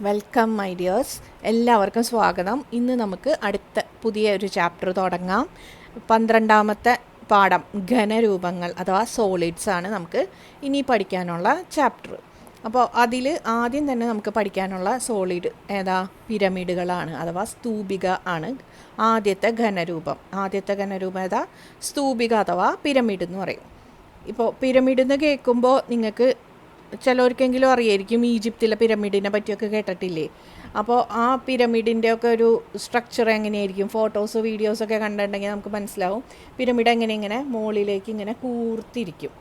Welcome my dears എല്ലാവർക്കും സ്വാഗതം. ഇന്ന് നമുക്ക് അടുത്ത പുതിയ ഒരു ചാപ്റ്റർ തുടങ്ങാം. പന്ത്രണ്ടാമത്തെ പാഠം ഘനരൂപങ്ങൾ അഥവാ സോളിഡ്സ് ആണ് നമുക്ക് ഇനി പഠിക്കാനുള്ള ചാപ്റ്റർ അപ്പോൾ അതിൽ ആദ്യം തന്നെ നമുക്ക് പഠിക്കാനുള്ള സോളിഡ് ഏതാ? പിരമിഡുകളാണ് അഥവാ സ്തൂപിക ആണ് ആദ്യത്തെ ഘനരൂപം. ആദ്യത്തെ ഘനരൂപം ഏതാ? സ്തൂപിക അഥവാ പിരമിഡ് എന്ന് പറയും. ഇപ്പോൾ പിരമിഡ് എന്ന് കേൾക്കുമ്പോൾ നിങ്ങൾക്ക് ചിലവർക്കെങ്കിലും അറിയായിരിക്കും ഈജിപ്തിലെ പിരമിഡിനെ പറ്റിയൊക്കെ കേട്ടിട്ടില്ലേ? അപ്പോൾ ആ പിരമിഡിന്റെ ഒക്കെ ഒരു സ്ട്രക്ചർ എങ്ങനെയായിരിക്കും? ഫോട്ടോസ് വീഡിയോസൊക്കെ കണ്ടിട്ടുണ്ടെങ്കിൽ നമുക്ക് മനസ്സിലാവും. പിരമിഡ് എങ്ങനെ ഇങ്ങനെ മുകളിലേക്ക് ഇങ്ങനെ കൂർത്തിരിക്കും.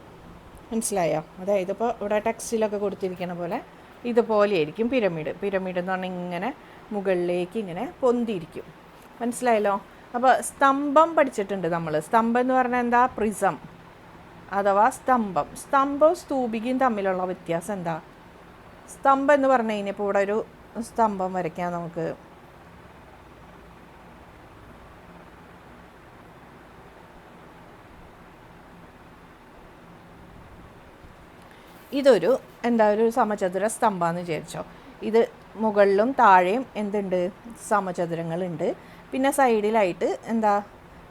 മനസ്സിലായോ? അതായത് ഇപ്പോൾ ഇവിടെ ടെക്സ്റ്റിലൊക്കെ കൊടുത്തിരിക്കുന്ന പോലെ ഇതുപോലെയായിരിക്കും പിരമിഡ്. പിരമിഡ് എന്ന് പറഞ്ഞാൽ ഇങ്ങനെ മുകളിലേക്ക് ഇങ്ങനെ പൊന്തിയിരിക്കും മനസ്സിലായല്ലോ? അപ്പോൾ സ്തംഭം പഠിച്ചിട്ടുണ്ട് നമ്മൾ സ്തംഭം എന്ന് പറഞ്ഞാൽ എന്താ? പ്രിസം. അഥവാ സ്തംഭം. സ്തംഭവും സ്തൂപികയും തമ്മിലുള്ള വ്യത്യാസം എന്താ? സ്തംഭം എന്ന് പറഞ്ഞു കഴിഞ്ഞാൽ ഇപ്പോൾ ഇവിടെ ഒരു സ്തംഭം വരയ്ക്കാം നമുക്ക്. ഇതൊരു എന്താ ഒരു സമചതുര സ്തംഭമെന്ന് വിചാരിച്ചോ. ഇത് മുകളിലും താഴെയും എന്തുണ്ട്? സമചതുരങ്ങളുണ്ട്. പിന്നെ സൈഡിലായിട്ട് എന്താ?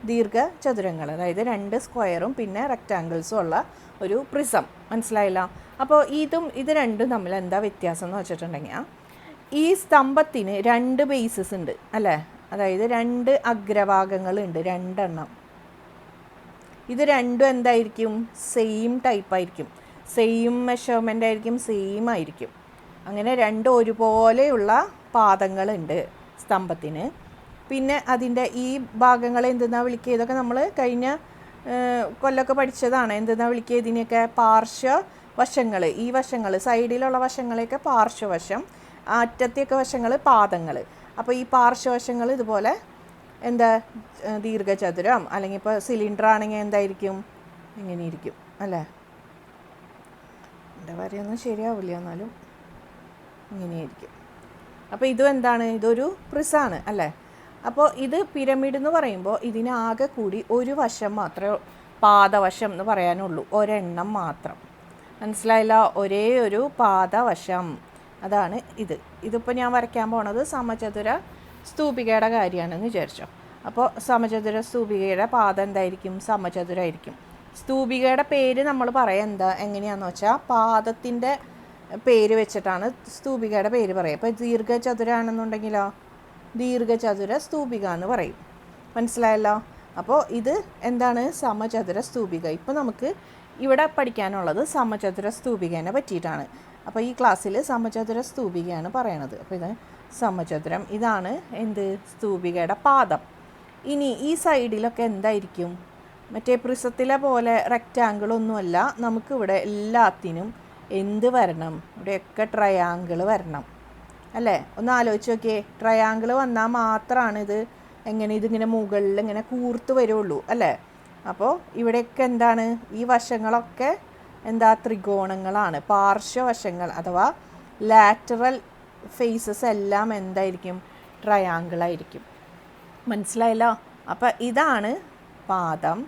ദീർഘചതുരങ്ങൾ അതായത് രണ്ട് സ്ക്വയറും പിന്നെ റെക്റ്റാങ്കിൾസും ഉള്ള ഒരു പ്രിസം മനസ്സിലായില്ല? അപ്പോൾ ഇതും ഇത് രണ്ടും തമ്മിൽ എന്താ വ്യത്യാസം എന്ന് വെച്ചിട്ടുണ്ടെങ്കിൽ ഈ സ്തംഭത്തിന് രണ്ട് ബേസസ് ഉണ്ട് അല്ലേ? അതായത് രണ്ട് അഗ്രഭാഗങ്ങളുണ്ട് രണ്ടെണ്ണം. ഇത് രണ്ടും എന്തായിരിക്കും? സെയിം ടൈപ്പ് ആയിരിക്കും. സെയിം മെഷർമെന്റ് ആയിരിക്കും സെയിം ആയിരിക്കും. അങ്ങനെ രണ്ടും ഒരുപോലെയുള്ള പാദങ്ങളുണ്ട് സ്തംഭത്തിന്. പിന്നെ അതിന്റെ ഈ ഭാഗങ്ങളെ എന്തെന്നാ വിളിക്കുക? ഇതൊക്കെ നമ്മൾ കഴിഞ്ഞ കൊല്ലമൊക്കെ പഠിച്ചതാണ്. എന്തെന്നാ വിളിക്കുക? ഇതിനെയൊക്കെ പാർശ്വ വശങ്ങൾ ഈ വശങ്ങൾ സൈഡിലുള്ള വശങ്ങളെയൊക്കെ പാർശ്വവശം അറ്റത്തെയൊക്കെ വശങ്ങൾ പാദങ്ങൾ അപ്പോൾ ഈ പാർശ്വവശങ്ങൾ ഇതുപോലെ എന്താ ദീർഘചതുരം അല്ലെങ്കിൽ ഇപ്പോൾ സിലിണ്ടർ ആണെങ്കിൽ എന്തായിരിക്കും? ഇങ്ങനെ ഇരിക്കും അല്ലേ? എന്റെ വരെയൊന്നും ശരിയാവില്ല എന്നാലും ഇങ്ങനെയായിരിക്കും അപ്പോൾ ഇതും എന്താണ്? ഇതൊരു പ്രിസാണ് അല്ലേ? അപ്പോൾ ഇത് പിരമിഡ് എന്ന് പറയുമ്പോൾ ഇതിനാകെ കൂടി ഒരു വശം മാത്രമേ പാദവശം എന്ന് പറയാനുള്ളൂ. ഒരെണ്ണം മാത്രം. മനസ്സിലായില്ല? ഒരേ ഒരു പാദവശം. അതാണ് ഇത്. ഇതിപ്പോൾ ഞാൻ വരയ്ക്കാൻ പോണത് സമചതുര സ്തൂപികയുടെ കാര്യമാണെന്ന് വിചാരിച്ചോ. അപ്പോൾ സമചതുര സ്തൂപികയുടെ പാദം എന്തായിരിക്കും? സമചതുരായിരിക്കും സ്തൂപികയുടെ പേര് നമ്മൾ പറയാം എന്താ? എങ്ങനെയാണെന്ന് വെച്ചാൽ പാദത്തിന്റെ പേര് വെച്ചിട്ടാണ് സ്തൂപികയുടെ പേര് പറയുക അപ്പോൾ ദീർഘചതുരാണെന്നുണ്ടെങ്കിലോ ദീർഘചതുര സ്തൂപിക എന്ന് പറയും. മനസ്സിലായല്ലോ? അപ്പോൾ ഇത് എന്താണ് സമചതുര സ്തൂപിക ഇപ്പോൾ നമുക്ക് ഇവിടെ പഠിക്കാനുള്ളത് സമചതുര സ്തൂപികേനെ പറ്റിയിട്ടാണ്. അപ്പോൾ ഈ ക്ലാസ്സിൽ സമചതുര സ്തൂപികയാണ് പറയണത്. അപ്പോൾ ഇത് സമചതുരം ഇതാണ് എന്ത്? സ്തൂപികയുടെ പാദം. ഇനി ഈ സൈഡിലൊക്കെ എന്തായിരിക്കും? മറ്റേ പ്രിസത്തിലെ പോലെ റെക്റ്റാങ്കിളൊന്നുമല്ല. നമുക്കിവിടെ എല്ലാത്തിനും എന്ത് വരണം? ഇവിടെയൊക്കെ ട്രയാങ്കിൾ വരണം. അല്ലേ? ഒന്ന് ആലോചിച്ച് നോക്കിയേ. ട്രയാങ്കിൾ വന്നാൽ മാത്രമാണ് ഇത് എങ്ങനെ ഇതിങ്ങനെ മുകളിൽ ഇങ്ങനെ കൂർത്ത് വരുള്ളൂ അല്ലേ? അപ്പോൾ ഇവിടെയൊക്കെ എന്താണ്? ഈ വശങ്ങളൊക്കെ എന്താ? ത്രികോണങ്ങളാണ്. പാർശ്വവശങ്ങൾ അഥവാ ലാറ്ററൽ ഫേസസ് എല്ലാം എന്തായിരിക്കും? ട്രയാങ്കിളായിരിക്കും മനസ്സിലായല്ലോ? അപ്പോൾ ഇതാണ് പാദം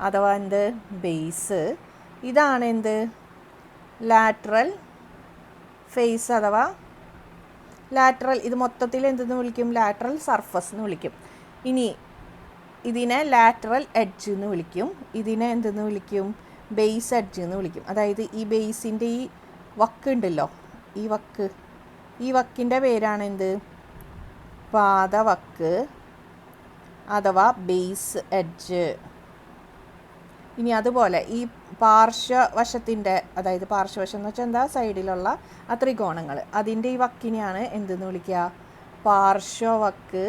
അഥവാ എന്ത്? ബേസ് ഇതാണ് എന്ത്? ലാറ്ററൽ ഫേസ് അഥവാ ലാറ്ററൽ ഇത് മൊത്തത്തിൽ എന്തെന്ന് വിളിക്കും? ലാറ്ററൽ സർഫസ് എന്ന് വിളിക്കും. ഇനി ഇതിനെ ലാറ്ററൽ എഡ്ജ് എന്ന് വിളിക്കും. ഇതിനെ എന്തെന്ന് വിളിക്കും? ബേസ് എഡ്ജ് എന്ന് വിളിക്കും. അതായത് ഈ ബേസിന്റെ ഈ വക്ക് ഉണ്ടല്ലോ ഈ വക്ക് ഈ വക്കിന്റെ പേരാണ് എന്ത്? പാദവക്ക് അഥവാ ബേസ് എഡ്ജ് ഇനി അതുപോലെ ഈ പാർശ്വവശത്തിന്റെ അതായത് പാർശ്വവശം എന്ന് വെച്ചാൽ എന്താ സൈഡിലുള്ള ആ ത്രികോണങ്ങൾ. അതിന്റെ ഈ വക്കിനെയാണ് എന്തെന്ന് വിളിക്കുക? പാർശ്വവക്ക്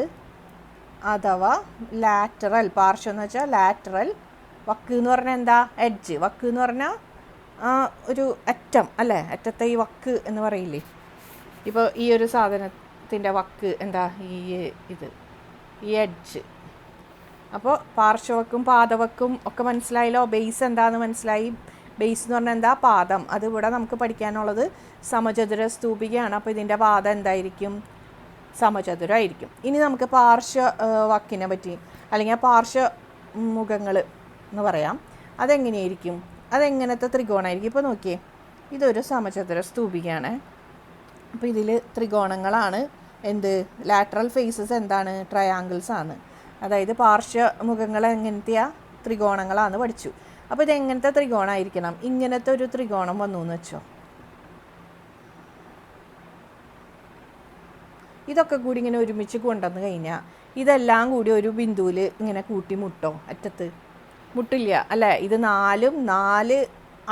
അഥവാ ലാറ്ററൽ. പാർശ്വം എന്ന് വെച്ചാൽ ലാറ്ററൽ. വക്ക് എന്ന് പറഞ്ഞാൽ എന്താ? എഡ്ജ്. വക്ക് എന്ന് പറഞ്ഞാൽ ഒരു അറ്റം അല്ലേ? അറ്റത്തെ ഈ വക്ക് എന്ന് പറയില്ലേ? ഇപ്പോൾ ഈ ഒരു സാധനത്തിന്റെ വക്ക് എന്താ? ഈ ഇത്. ഈ എഡ്ജ്. അപ്പോൾ പാർശ്വവക്കും പാദവക്കും ഒക്കെ മനസ്സിലായല്ലോ. ബേസ് എന്താണെന്ന് മനസ്സിലായി. ബേസ് എന്ന് പറഞ്ഞാൽ എന്താ? പാദം. അത് ഇവിടെ നമുക്ക് പഠിക്കാനുള്ളത് സമചതുര സ്തൂപികയാണ്. അപ്പോൾ ഇതിന്റെ പാദം എന്തായിരിക്കും? സമചതുരമായിരിക്കും ഇനി നമുക്ക് പാർശ്വ വക്കിനെ പറ്റി അല്ലെങ്കിൽ പാർശ്വ മുഖങ്ങൾ എന്ന് പറയാം. അതെങ്ങനെയായിരിക്കും? അതെങ്ങനത്തെ ത്രികോണമായിരിക്കും ഇപ്പോൾ നോക്കിയേ ഇതൊരു സമചതുര സ്തൂപികയാണ്. അപ്പോൾ ഇതിൽ ത്രികോണങ്ങളാണ്. എന്ത്? ലാറ്ററൽ ഫേസസ് എന്താണ്? ട്രയാങ്കിൾസ് ആണ്. അതായത് പാർശ്വമുഖങ്ങൾ എങ്ങനത്തെയാ? ത്രികോണങ്ങളാണ് പഠിച്ചു. അപ്പോൾ ഇത് എങ്ങനത്തെ ത്രികോണമായിരിക്കണം ഇങ്ങനത്തെ ഒരു ത്രികോണം വന്നു എന്ന് വെച്ചോ. ഇതൊക്കെ കൂടി ഇങ്ങനെ ഒരുമിച്ച് കൊണ്ടുവന്ന് കഴിഞ്ഞാൽ ഇതെല്ലാം കൂടി ഒരു ബിന്ദുവിൽ ഇങ്ങനെ കൂട്ടി മുട്ടോ അറ്റത്ത്? മുട്ടില്ല. അല്ലേ ഇത് നാലും നാല്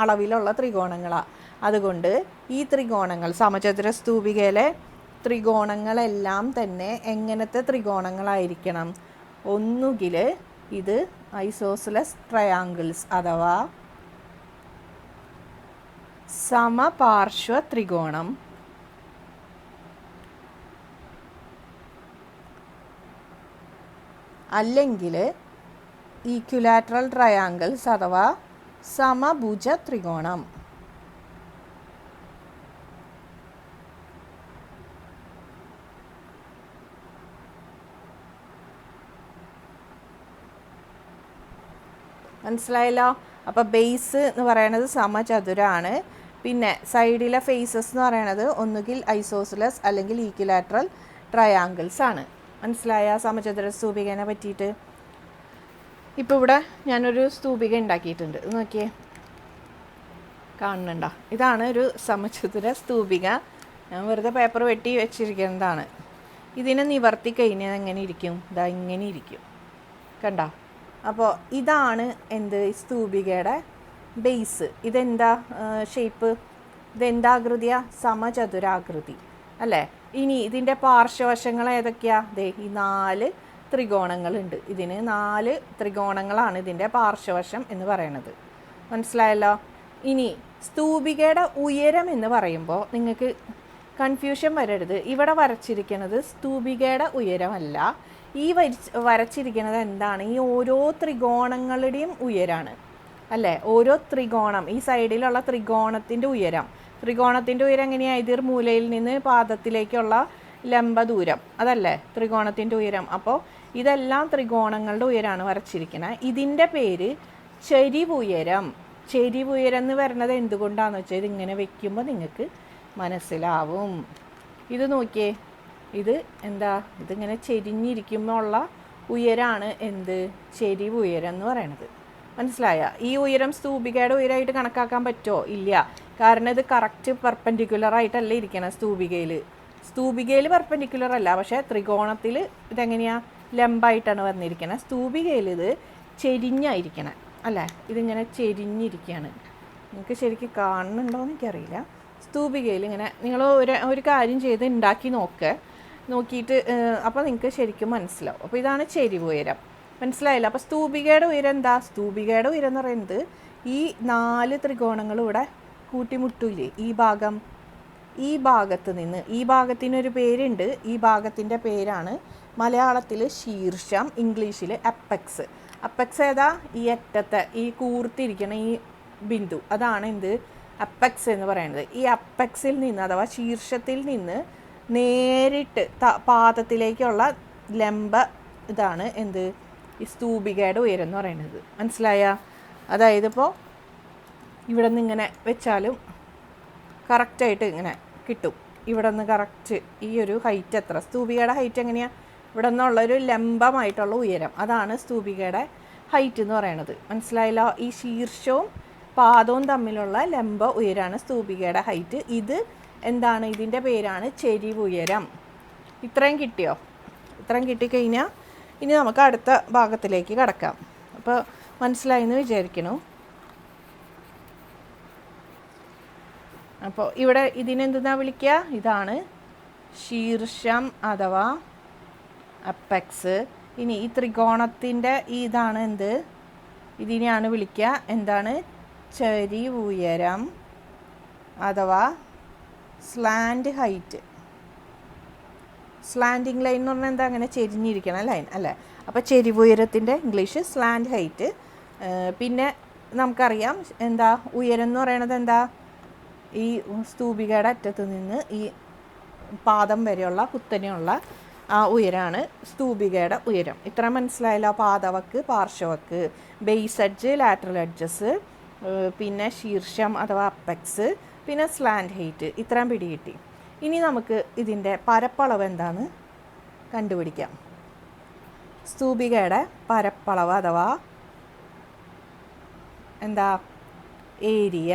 അളവിലുള്ള ത്രികോണങ്ങളാണ് അതുകൊണ്ട് ഈ ത്രികോണങ്ങൾ സമചതുര സ്തൂപികയിലെ ത്രികോണങ്ങളെല്ലാം തന്നെ എങ്ങനത്തെ ത്രികോണങ്ങളായിരിക്കണം? ഒന്നുകിൽ ഇത് ഐസോസിലസ് ട്രയാങ്കിൾസ് അഥവാ സമപാർശ്വ ത്രികോണം അല്ലെങ്കിൽ ഈക്യുലാറ്ററൽ ട്രയാങ്കിൾസ് അഥവാ സമഭുജ ത്രികോണം മനസ്സിലായല്ലോ? അപ്പോൾ ബേസ് എന്ന് പറയണത് സമചതുരാണ്. പിന്നെ സൈഡിലെ ഫേസസ് എന്ന് പറയണത് ഒന്നുകിൽ ഐസോസിലസ് അല്ലെങ്കിൽ ഈക്വിലാറ്ററൽ ട്രയാങ്കിൾസ് ആണ്. മനസ്സിലായ? സമചതുര സ്തൂപികനെ പറ്റിയിട്ട്. ഇപ്പോൾ ഇവിടെ ഞാനൊരു സ്തൂപിക ഉണ്ടാക്കിയിട്ടുണ്ട്. നോക്കിയേ. കാണുന്നുണ്ടോ? ഇതാണ് ഒരു സമചതുര സ്തൂപിക. ഞാൻ വെറുതെ പേപ്പർ വെട്ടി വെച്ചിരിക്കുന്നതാണ്. ഇതിനെ നിവർത്തി കഴിഞ്ഞാൽ എങ്ങനെ ഇരിക്കും? ഇതാ ഇങ്ങനെ ഇരിക്കും. കണ്ടോ? അപ്പോൾ ഇതാണ് എന്ത് സ്തൂപികയുടെ ബേസ് ഇതെന്താ ഷേപ്പ് ഇതെന്താ ആകൃതിയാ സമചതുരാകൃതി. അല്ലേ? ഇനി ഇതിന്റെ പാർശ്വവശങ്ങൾ ഏതൊക്കെയാ? ദേ ഈ നാല് ത്രികോണങ്ങളുണ്ട്. ഇതിന് നാല് ത്രികോണങ്ങളാണ് ഇതിന്റെ പാർശ്വവശം എന്ന് പറയണത്. മനസ്സിലായല്ലോ? ഇനി സ്തൂപികയുടെ ഉയരം എന്ന് പറയുമ്പോൾ നിങ്ങൾക്ക് കൺഫ്യൂഷൻ വരരുത്. ഇവിടെ വരച്ചിരിക്കുന്നത് സ്തൂപികയുടെ ഉയരമല്ല. ഈ വരച്ച് വരച്ചിരിക്കുന്നത് എന്താണ്? ഈ ഓരോ ത്രികോണങ്ങളുടെയും ഉയരാണ്. അല്ലേ? ഓരോ ത്രികോണം ഈ സൈഡിലുള്ള ത്രികോണത്തിന്റെ ഉയരം. ത്രികോണത്തിന്റെ ഉയരം എങ്ങനെയാണ് എതിർ മൂലയിൽ നിന്ന് പാദത്തിലേക്കുള്ള ലംബ ദൂരം. അതല്ലേ? ത്രികോണത്തിന്റെ ഉയരം. അപ്പോൾ ഇതെല്ലാം ത്രികോണങ്ങളുടെ ഉയരമാണ് വരച്ചിരിക്കുന്നത്. ഇതിന്റെ പേര് ചെരിവുയരം. ചെരിവുയരം എന്ന് പറയുന്നത് എന്തുകൊണ്ടാണെന്ന് വെച്ചാൽ ഇതിങ്ങനെ വെക്കുമ്പോൾ നിങ്ങൾക്ക് മനസ്സിലാവും. ഇത് നോക്കിയേ. ഇത് എന്താ? ഇതിങ്ങനെ ചെരിഞ്ഞിരിക്കുമ്പോൾ ഉള്ള ഉയരാണ് എന്ത്? ചെരിവ് ഉയരം എന്ന് പറയണത്. മനസ്സിലായ? ഈ ഉയരം സ്തൂപികയുടെ ഉയരമായിട്ട് കണക്കാക്കാൻ പറ്റുമോ ഇല്ല. കാരണം ഇത് കറക്റ്റ് പെർപ്പൻഡിക്കുലർ ആയിട്ടല്ല ഇരിക്കണം സ്തൂപികയിൽ സ്തൂപികയിൽ പെർപ്പൻഡിക്കുലർ അല്ല പക്ഷേ ത്രികോണത്തിൽ ഇതെങ്ങനെയാ? ലംബായിട്ടാണ് വന്നിരിക്കുന്നത് സ്തൂപികയിൽ ഇത് ചെരിഞ്ഞായിരിക്കണം. അല്ലേ? ഇതിങ്ങനെ ചെരിഞ്ഞിരിക്കുകയാണ് നിങ്ങൾക്ക് ശരിക്കും കാണുന്നുണ്ടോ എന്ന് എനിക്കറിയില്ല. സ്തൂപികയിൽ ഇങ്ങനെ നിങ്ങൾ ഒരു ഒരു കാര്യം ചെയ്ത് ഉണ്ടാക്കി നോക്ക്. നോക്കിയിട്ട് അപ്പോൾ നിങ്ങൾക്ക് ശരിക്കും മനസ്സിലാവും. അപ്പോൾ ഇതാണ് ചെരിവ് ഉയരം. മനസ്സിലായില്ല? അപ്പോൾ സ്തൂപികയുടെ ഉയരം എന്താ? സ്തൂപികയുടെ ഉയരം എന്ന് പറയുന്നത് ഈ നാല് ത്രികോണങ്ങളും ഇവിടെ കൂട്ടിമുട്ടൂലേ? ഈ ഭാഗം. ഈ ഭാഗത്ത് നിന്ന് ഈ ഭാഗത്തിനൊരു പേരുണ്ട്. ഈ ഭാഗത്തിന്റെ പേരാണ് മലയാളത്തിൽ ശീർഷം ഇംഗ്ലീഷിൽ അപ്പെക്സ് അപ്പെക്സ് ഏതാ? ഈ അറ്റത്തെ ഈ കൂർത്തിരിക്കണ ഈ ബിന്ദു. അതാണ് എന്ത്? അപ്പെക്സ് എന്ന് പറയുന്നത്. ഈ അപ്പെക്സിൽ നിന്ന് അഥവാ ശീർഷത്തിൽ നിന്ന് നേരിട്ട് പാദത്തിലേക്കുള്ള ലംബ ഇതാണ് എന്ത്? ഈ സ്തൂപികയുടെ ഉയരം എന്ന് പറയുന്നത്. മനസ്സിലായ? അതായത് ഇപ്പോൾ ഇവിടെ നിന്ന് ഇങ്ങനെ വെച്ചാലും കറക്റ്റായിട്ട് ഇങ്ങനെ കിട്ടും. ഇവിടെ നിന്ന് കറക്റ്റ് ഈ ഒരു ഹൈറ്റ് എത്ര? സ്തൂപികയുടെ ഹൈറ്റ് എങ്ങനെയാണ് ഇവിടെ നിന്നുള്ളൊരു ലംബമായിട്ടുള്ള ഉയരം. അതാണ് സ്തൂപികയുടെ ഹൈറ്റ് എന്ന് പറയുന്നത്. മനസ്സിലായല്ലോ? ഈ ശീർഷവും പാദവും തമ്മിലുള്ള ലംബ ഉയരമാണ് സ്തൂപികയുടെ ഹൈറ്റ് ഇത് എന്താണ് ഇതിന്റെ പേരാണ് ചെരിവുയരം. ഇത്രയും കിട്ടിയോ? ഇത്രയും കിട്ടിക്കഴിഞ്ഞാൽ ഇനി നമുക്ക് അടുത്ത ഭാഗത്തിലേക്ക് കടക്കാം. അപ്പോൾ മനസ്സിലായി എന്ന് വിചാരിക്കണു. അപ്പോൾ ഇവിടെ ഇതിനെന്താ വിളിക്കുക ഇതാണ് ശീർഷം അഥവാ അപ്പക്സ്. ഇനി ഈ ത്രികോണത്തിന്റെ ഈ ഇതാണ് എന്ത്? ഇതിനെയാണ് വിളിക്കുക എന്താണ്? ചരി ഉയരം അഥവാ സ്ലാൻഡ് ഹൈറ്റ് സ്ലാൻഡിങ് ലൈൻ എന്ന് പറഞ്ഞാൽ എന്താ അങ്ങനെ ചെരിഞ്ഞിരിക്കണം ലൈൻ അല്ലേ? അപ്പോൾ ചെരിവുയരത്തിന്റെ ഇംഗ്ലീഷ് സ്ലാൻഡ് ഹൈറ്റ് പിന്നെ നമുക്കറിയാം എന്താ ഉയരം എന്ന് പറയണത് എന്താ? ഈ സ്തൂപികയുടെ അറ്റത്ത് നിന്ന് ഈ പാദം വരെയുള്ള കുത്തനെയുള്ള ആ ഉയരമാണ് സ്തൂപികയുടെ ഉയരം. ഇത്ര മനസ്സിലായല്ലോ? പാദവക്ക് പാർശ്വവക്ക് ബേസ് എഡ്ജ് ലാറ്ററൽ എഡ്ജസ് പിന്നെ ശീർഷം അഥവാ അപ്പെക്സ് പിന്നെ സ്ലാൻഡ് ഹീറ്റ് ഇത്രയും പിടികിട്ടി ഇനി നമുക്ക് ഇതിന്റെ പരപ്പളവ് എന്താണ്? കണ്ടുപിടിക്കാം. സ്തൂപികയുടെ പരപ്പളവ് അഥവാ എന്താ? ഏരിയ.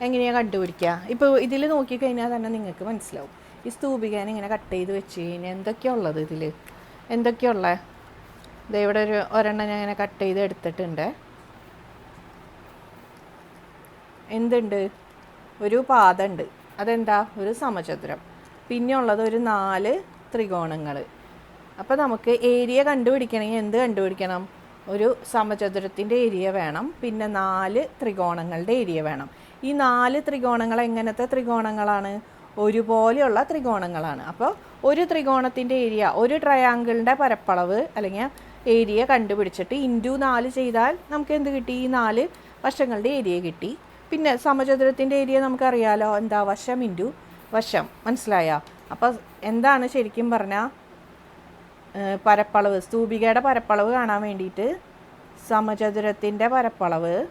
എങ്ങനെയാണ് കണ്ടുപിടിക്കുക? ഇപ്പോൾ ഇതിൽ നോക്കിക്കഴിഞ്ഞാൽ തന്നെ നിങ്ങൾക്ക് മനസ്സിലാവും. ഈ സ്തൂപികേനെ ഇങ്ങനെ കട്ട് ചെയ്ത് വെച്ച് കഴിഞ്ഞാൽ എന്തൊക്കെയാണ് ഉള്ളത് ഇതിൽ? എന്തൊക്കെയുള്ളത് ദേ ഇവിടെ ഒരു ഒരെണ്ണം ഞാൻ ഇങ്ങനെ കട്ട് ചെയ്ത് എടുത്തിട്ടുണ്ട്. എന്തുണ്ട്? ഒരു പാദമുണ്ട് അതെന്താ? ഒരു സമചതുരം. പിന്നെ ഉള്ളത് ഒരു നാല് ത്രികോണങ്ങൾ അപ്പോൾ നമുക്ക് ഏരിയ കണ്ടുപിടിക്കണമെങ്കിൽ എന്ത് കണ്ടുപിടിക്കണം? ഒരു സമചതുരത്തിന്റെ ഏരിയ വേണം. പിന്നെ നാല് ത്രികോണങ്ങളുടെ ഏരിയ വേണം. ഈ നാല് ത്രികോണങ്ങൾ എങ്ങനത്തെ ത്രികോണങ്ങളാണ്? ഒരുപോലെയുള്ള ത്രികോണങ്ങളാണ്. അപ്പോൾ ഒരു ത്രികോണത്തിന്റെ ഏരിയ ഒരു ട്രയാങ്കിളിന്റെ പരപ്പളവ് അല്ലെങ്കിൽ ഏരിയ കണ്ടുപിടിച്ചിട്ട് ഇന്റു നാല് ചെയ്താൽ നമുക്ക് എന്ത് കിട്ടി? ഈ നാല് വശങ്ങളുടെ ഏരിയ കിട്ടി. പിന്നെ സമചതുരത്തിന്റെ ഏരിയ നമുക്കറിയാലോ. എന്താ? വശം ഇന്റു വശം. മനസ്സിലായോ? അപ്പോൾ എന്താണ് ശരിക്കും പറഞ്ഞാൽ പരപ്പളവ്. സ്തൂപികയുടെ പരപ്പളവ് കാണാൻ വേണ്ടിയിട്ട് സമചതുരത്തിന്റെ പരപ്പളവ്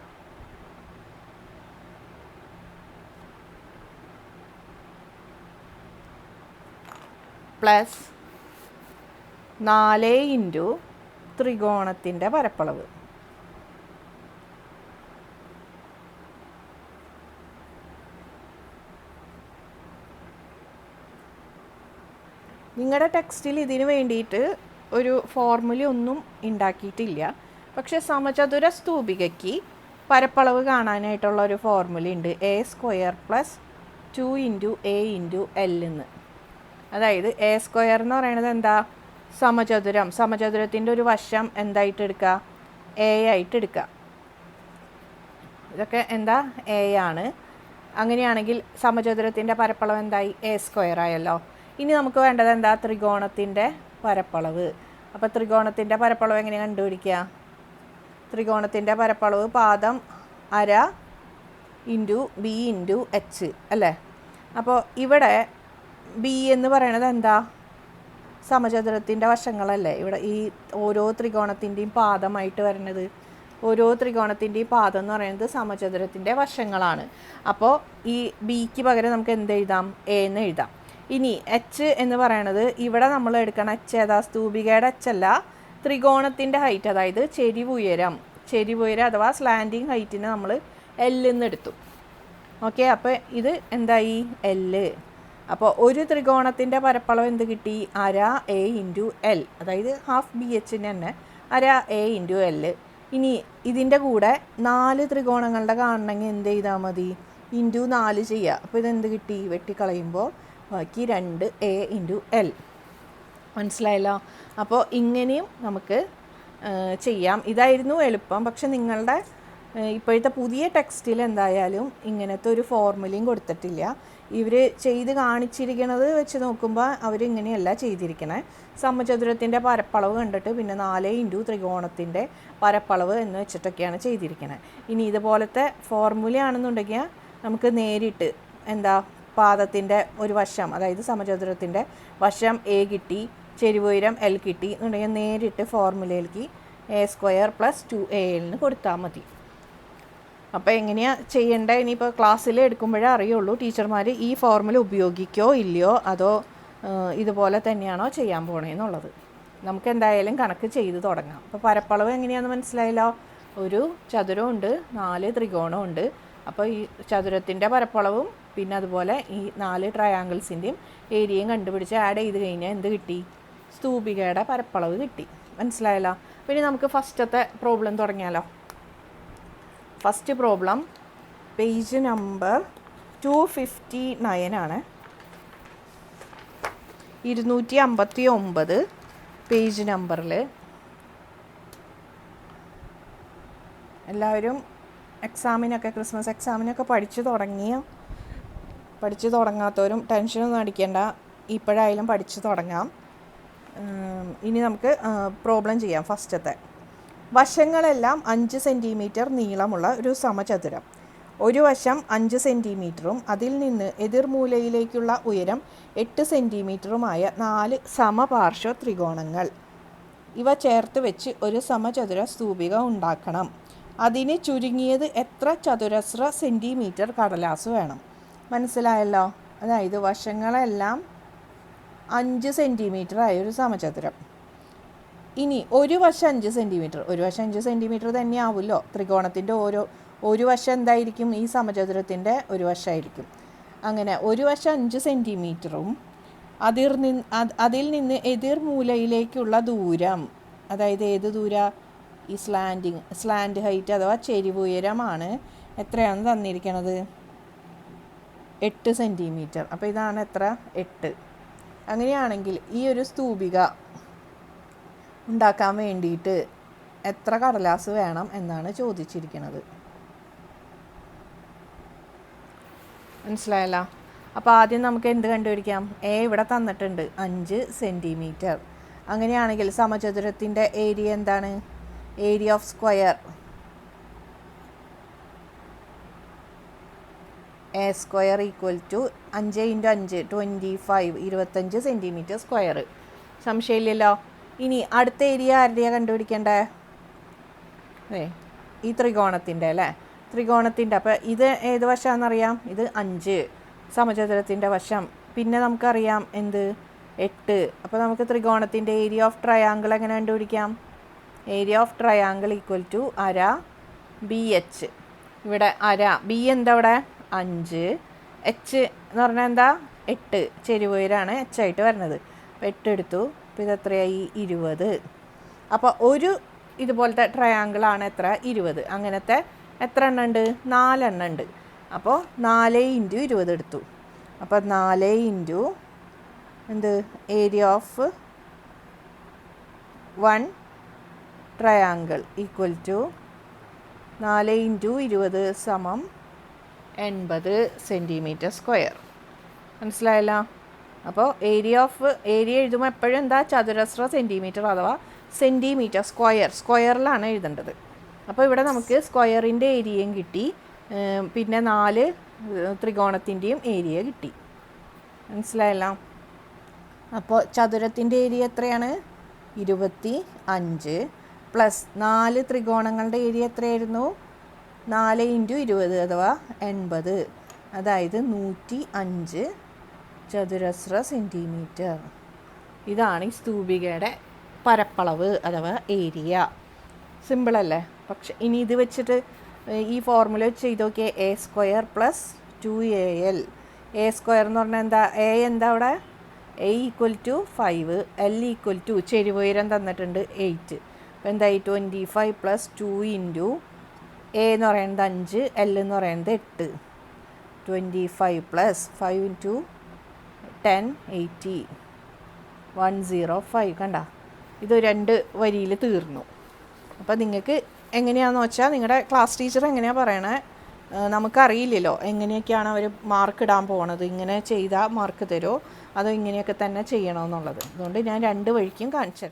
പ്ലസ് നാല് ഇന്റു ത്രികോണത്തിന്റെ പരപ്പളവ്. നിങ്ങളുടെ ടെക്സ്റ്റിൽ ഇതിന് വേണ്ടിയിട്ട് ഒരു ഫോർമുല ഒന്നും ഉണ്ടാക്കിയിട്ടില്ല പക്ഷേ സമചതുര സ്തൂപികയ്ക്ക് പരപ്പളവ് കാണാനായിട്ടുള്ള ഒരു ഫോർമുല ഉണ്ട് A square plus two into A into L എന്ന് അതായത് എ സ്ക്വയർ എന്ന് പറയുന്നത് എന്താ? സമചതുരം. സമചതുരത്തിന്റെ ഒരു വശം എന്തായിട്ട് എടുക്കുക എ ആയിട്ട് എടുക്കുക ഇതൊക്കെ എന്താ? എ ആണ്. അങ്ങനെയാണെങ്കിൽ സമചതുരത്തിന്റെ പരപ്പളവ് എന്തായി? എ സ്ക്വയർ ആയല്ലോ. ഇനി നമുക്ക് വേണ്ടത് എന്താ? ത്രികോണത്തിന്റെ പരപ്പളവ്. അപ്പോൾ ത്രികോണത്തിന്റെ പരപ്പളവ് എങ്ങനെ കണ്ടുപിടിക്കുക? ത്രികോണത്തിന്റെ പരപ്പളവ് പാദം അര ഇന്റു ബി ഇന്റു എച്ച് അല്ലേ? അപ്പോൾ ഇവിടെ ബി എന്ന് പറയണത് എന്താ? സമചതുരത്തിന്റെ വശങ്ങളല്ലേ? ഇവിടെ ഈ ഓരോ ത്രികോണത്തിന്റെയും പാദമായിട്ട് വരുന്നത് ഓരോ ത്രികോണത്തിന്റെയും പാദം എന്ന് പറയുന്നത് സമചതുരത്തിന്റെ വശങ്ങളാണ്. അപ്പോൾ ഈ ബിക്ക് പകരം നമുക്ക് എന്ത് എഴുതാം? എ എന്ന് എഴുതാം. ഇനി എച്ച് എന്ന് പറയണത് ഇവിടെ നമ്മൾ എടുക്കണ എച്ച് ഏതാ? സ്തൂപികയുടെ എച്ച് അല്ല. ത്രികോണത്തിന്റെ ഹൈറ്റ് അതായത് ചെരിവ് ഉയരം. ചെരിവ് ഉയരം അഥവാ സ്ലാൻഡിങ് ഹൈറ്റിന് നമ്മൾ എല്ലെന്ന് എടുത്തു. ഓക്കെ അപ്പോൾ ഇത് എന്തായി? എല്ല് അപ്പോൾ ഒരു ത്രികോണത്തിന്റെ പരപ്പളവ് എന്ത് കിട്ടി? അര എ ഇന്റു എൽ അതായത് ഹാഫ് ബി എച്ചിന് തന്നെ അര എ ഇന്റു എല്ല് ഇനി ഇതിന്റെ കൂടെ നാല് ത്രികോണങ്ങളുടെ കാണണമെങ്കിൽ എന്ത് ചെയ്താൽ മതി? ഇന്റു നാല് ചെയ്യുക അപ്പോൾ ഇതെന്ത് കിട്ടി? വെട്ടിക്കളയുമ്പോൾ ബാക്കി രണ്ട് എ ഇന്റു എൽ മനസ്സിലായല്ലോ? അപ്പോൾ ഇങ്ങനെയും നമുക്ക് ചെയ്യാം. ഇതായിരുന്നു എളുപ്പം. പക്ഷെ നിങ്ങളുടെ ഇപ്പോഴത്തെ പുതിയ ടെക്സ്റ്റിൽ എന്തായാലും ഇങ്ങനത്തെ ഒരു ഫോർമുലയും കൊടുത്തിട്ടില്ല. ഇവർ ചെയ്ത് കാണിച്ചിരിക്കുന്നത് വെച്ച് നോക്കുമ്പോൾ അവർ ഇങ്ങനെയല്ല ചെയ്തിരിക്കണേ. സമചതുരത്തിന്റെ പരപ്പളവ് കണ്ടിട്ട് പിന്നെ നാല് ഇന്റു ത്രികോണത്തിന്റെ പരപ്പളവ് എന്ന് വെച്ചിട്ടൊക്കെയാണ് ചെയ്തിരിക്കണേ. ഇനി ഇതുപോലത്തെ ഫോർമുലയാണെന്നുണ്ടെങ്കിൽ നമുക്ക് നേരിട്ട് എന്താ പാദത്തിന്റെ ഒരു വശം അതായത് സമചതുരത്തിന്റെ വശം എ കിട്ടി ചെരിവുയരം എൽ കിട്ടി എന്നുണ്ടെങ്കിൽ നേരിട്ട് ഫോർമുലയിലേക്ക് A square plus two A എല്ലിന് കൊടുത്താൽ മതി. അപ്പോൾ എങ്ങനെയാണ് ചെയ്യേണ്ടത്? ഇനിയിപ്പോൾ ക്ലാസ്സിൽ എടുക്കുമ്പോഴേ അറിയുള്ളൂ ടീച്ചർമാർ ഈ ഫോർമുല ഉപയോഗിക്കോ ഇല്ലയോ അതോ ഇതുപോലെ തന്നെയാണോ ചെയ്യാൻ പോണേന്നുള്ളത് നമുക്ക് എന്തായാലും കണക്ക് ചെയ്ത് തുടങ്ങാം. അപ്പോൾ പരപ്പളവ് എങ്ങനെയാണെന്ന് മനസ്സിലായല്ലോ? ഒരു ചതുരമുണ്ട് നാല് ത്രികോണമുണ്ട്. അപ്പോൾ ഈ ചതുരത്തിന്റെ പരപ്പളവും പിന്നെ അതുപോലെ ഈ നാല് ട്രയാങ്കിൾസിന്റെയും ഏരിയയും കണ്ടുപിടിച്ച് ആഡ് ചെയ്ത് കഴിഞ്ഞാൽ എന്ത് കിട്ടി? സ്തൂപികയുടെ പരപ്പളവ് കിട്ടി. മനസ്സിലായല്ലോ? പിന്നെ നമുക്ക് ഫസ്റ്റത്തെ പ്രോബ്ലം തുടങ്ങിയാലോ? First problem page number two fifty nine ആണ്. ഇരുന്നൂറ്റി അമ്പത്തി ഒമ്പത് പേജ് നമ്പറിൽ എല്ലാവരും എക്സാമിനൊക്കെ ക്രിസ്മസ് എക്സാമിനൊക്കെ പഠിച്ചു തുടങ്ങിയ? പഠിച്ചു തുടങ്ങാത്തവരും ടെൻഷനൊന്നും അടിക്കേണ്ട. ഇപ്പോഴായാലും പഠിച്ചു തുടങ്ങാം. ഇനി നമുക്ക് പ്രോബ്ലം ചെയ്യാം ഫസ്റ്റത്തെ. വശങ്ങളെല്ലാം അഞ്ച് സെന്റിമീറ്റർ നീളമുള്ള ഒരു സമചതുരം. ഒരു വശം അഞ്ച് സെന്റിമീറ്ററും അതിൽ നിന്ന് എതിർമൂലയിലേക്കുള്ള ഉയരം എട്ട് സെന്റിമീറ്ററുമായ നാല് സമപാർശ്വ ത്രികോണങ്ങൾ. ഇവ ചേർത്ത് വെച്ച് ഒരു സമചതുര സ്തൂപിക ഉണ്ടാക്കണം. അതിന് ചുരുങ്ങിയത് എത്ര ചതുരശ്ര സെന്റിമീറ്റർ കടലാസ് വേണം? മനസ്സിലായല്ലോ? അതായത് വശങ്ങളെല്ലാം അഞ്ച് സെന്റിമീറ്റർ ഒരു സമചതുരം. ഇനി ഒരു വശം അഞ്ച് സെന്റിമീറ്റർ ഒരു വശം അഞ്ച് സെന്റിമീറ്റർ തന്നെ ആവുമല്ലോ. ത്രികോണത്തിന്റെ ഓരോ ഒരു വശം എന്തായിരിക്കും? ഈ സമചതുരത്തിന്റെ ഒരു വശമായിരിക്കും. അങ്ങനെ ഒരു വശം അഞ്ച് സെന്റിമീറ്ററും അതിർ നിന്ന് അതിൽ നിന്ന് എതിർ മൂലയിലേക്കുള്ള ദൂരം അതായത് ഏത് ദൂര? ഈ സ്ലാൻഡിങ് സ്ലാൻഡ് ഹൈറ്റ് അഥവാ ചെരിവ് ഉയരമാണ് എത്രയാണ് തന്നിരിക്കണത്? എട്ട് സെന്റിമീറ്റർ അപ്പോൾ ഇതാണ് എത്ര? എട്ട്. അങ്ങനെയാണെങ്കിൽ ഈ ഒരു സ്തൂപിക ഉണ്ടാക്കാൻ വേണ്ടിയിട്ട് എത്ര കടലാസ് വേണം എന്നാണ് ചോദിച്ചിരിക്കുന്നത് മനസ്സിലായല്ലോ? അപ്പോൾ ആദ്യം നമുക്ക് എന്ത് കണ്ടുപിടിക്കാം? എ ഇവിടെ തന്നിട്ടുണ്ട്. അഞ്ച് സെന്റിമീറ്റർ അങ്ങനെയാണെങ്കിൽ സമചതുരത്തിന്റെ ഏരിയ എന്താണ്? Area of square. A square equal to അഞ്ച് ഇന്റു അഞ്ച് ട്വന്റി ഫൈവ് ഇരുപത്തഞ്ച് സെന്റിമീറ്റർ സ്ക്വയർ. സംശയമില്ലല്ലോ? ഇനി അടുത്ത ഏരിയ ആരുടെയാണ് കണ്ടുപിടിക്കേണ്ടേ? ഏ ഈ ത്രികോണത്തിന്റെ അല്ലേ? ത്രികോണത്തിന്റെ. അപ്പോൾ ഇത് ഏത് വശമാണെന്നറിയാം? ഇത് അഞ്ച് സമചതുരത്തിന്റെ വശം. പിന്നെ നമുക്കറിയാം എന്ത്? എട്ട്. അപ്പോൾ നമുക്ക് ത്രികോണത്തിന്റെ ഏരിയ ഓഫ് ട്രയാങ്കിൾ എങ്ങനെ കണ്ടുപിടിക്കാം? Area of triangle equal to അര ബി എച്ച്. ഇവിടെ അര. ബി എന്താ ഇവിടെ അഞ്ച്. എച്ച് എന്ന് പറഞ്ഞാൽ എന്താ? എട്ട്. ചെരുവയിലാണ് എച്ച് ആയിട്ട് വരുന്നത്. അപ്പോൾ എട്ട് എടുത്തു. അപ്പോൾ ഇത് എത്രയായി? ഇരുപത്. അപ്പോൾ ഒരു ഇതുപോലത്തെ ട്രയാങ്കിളാണ് എത്ര? ഇരുപത്. അങ്ങനത്തെ എത്ര എണ്ണം ഉണ്ട്? നാലെണ്ണം ഉണ്ട്. അപ്പോൾ നാല് ഇന്റു ഇരുപത് എടുത്തു. അപ്പോൾ നാല് ഇന്റു എന്ത്? Area of one triangle equal to നാല് ഇന്റു ഇരുപത് സമം എൺപത് സെന്റിമീറ്റർ സ്ക്വയർ മനസ്സിലായല്ലോ? അപ്പോൾ ഏരിയ ഓഫ് ഏരിയ എഴുതുമ്പോൾ എപ്പോഴും എന്താ? ചതുരശ്ര സെന്റിമീറ്റർ അഥവാ സെന്റിമീറ്റർ സ്ക്വയർ സ്ക്വയറിലാണ് എഴുതേണ്ടത്. അപ്പോൾ ഇവിടെ നമുക്ക് സ്ക്വയറിന്റെ ഏരിയയും കിട്ടി. പിന്നെ നാല് ത്രികോണത്തിന്റെയും ഏരിയ കിട്ടി. മനസ്സിലായല്ലോ? അപ്പോൾ ചതുരത്തിന്റെ ഏരിയ എത്രയാണ്? ഇരുപത്തി അഞ്ച്. പ്ലസ് നാല് ത്രികോണങ്ങളുടെ ഏരിയ എത്രയായിരുന്നു? നാല് ഇന്റു ഇരുപത് അഥവാ എൺപത്. അതായത് നൂറ്റി അഞ്ച് ചതുരശ്ര സെന്റിമീറ്റർ ഇതാണ് ഈ സ്തൂപികയുടെ പരപ്പളവ് അഥവാ ഏരിയ. സിമ്പിളല്ലേ പക്ഷെ ഇനി ഇത് വെച്ചിട്ട് ഈ ഫോർമുല വെച്ച് ചെയ്ത് നോക്കിയാൽ A square plus two A L A square എന്ന് പറഞ്ഞാൽ എന്താ? എ എന്താ അവിടെ? A equal to five L equal to ചെരുവുയരം തന്നിട്ടുണ്ട് എയ്റ്റ് അപ്പോൾ എന്തായി? Twenty five plus two into A എന്ന് പറയുന്നത് അഞ്ച് എൽ എന്ന് പറയുന്നത് എട്ട്. Twenty five plus five into ten eighty one zero five കണ്ട? ഇത് രണ്ട് വരിയിൽ തീർന്നു. അപ്പോൾ നിങ്ങൾക്ക് എങ്ങനെയാണെന്ന് വെച്ചാൽ നിങ്ങളുടെ ക്ലാസ് ടീച്ചർ എങ്ങനെയാണ് പറയണേ? നമുക്കറിയില്ലല്ലോ. എങ്ങനെയൊക്കെയാണ് അവർ മാർക്ക് ഇടാൻ പോണത്? ഇങ്ങനെ ചെയ്താൽ മാർക്ക് തരുമോ അതോ ഇങ്ങനെയൊക്കെ തന്നെ ചെയ്യണമെന്നുള്ളത് അതുകൊണ്ട് ഞാൻ രണ്ട് വഴിക്കും കാണിച്ചു